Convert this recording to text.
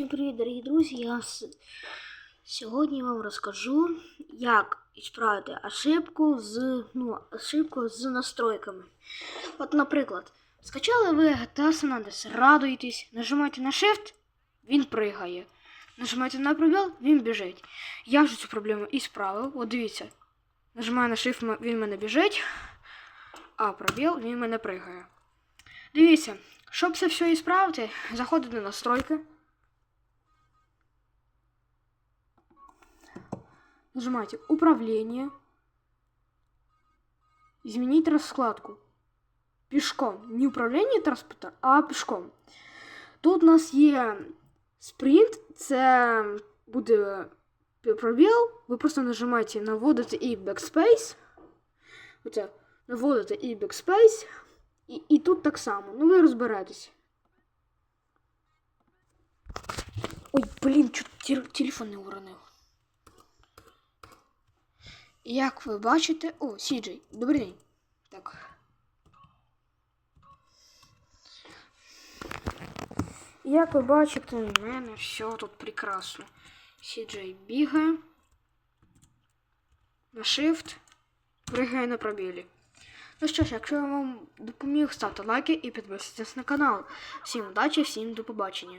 Всім привіт, дорогі друзі! Я сьогодні вам розкажу, як ісправити ошибку з, ну, ошибку з настройками. От, наприклад, скачали ви GTA San Andreas, радуєтесь, нажимаєте на Shift, він пригає. Нажимаєте на пробіл, він біжить. Я вже цю проблему і. От дивіться. Нажимаю на Shift, він мене біжить, а пробіл він мене пригає. Дивіться, щоб це все ісправити, заходите на настройки. Нажимаете «Управление», «Изменить раскладку». Пішком. Не управління транспорта, а пішком. Тут у нас є спринт, це буде пробіл. Ви просто нажимаєте наводити і backspace. Оце, наводити і backspace. І, і тут так само. Ну ви розберетесь. Ой, блін, чуть тел- телефон не уронив. Як ви бачите. О, Сіджей, добрий день. Так. Як ви бачите, у мене все тут прекрасно. Сіджей бігає. На Shift. Пригає на пробілі. Ну що ж, якщо я вам допоміг, ставте лайки і підписуйтесь на канал. Всім удачі, всім до побачення.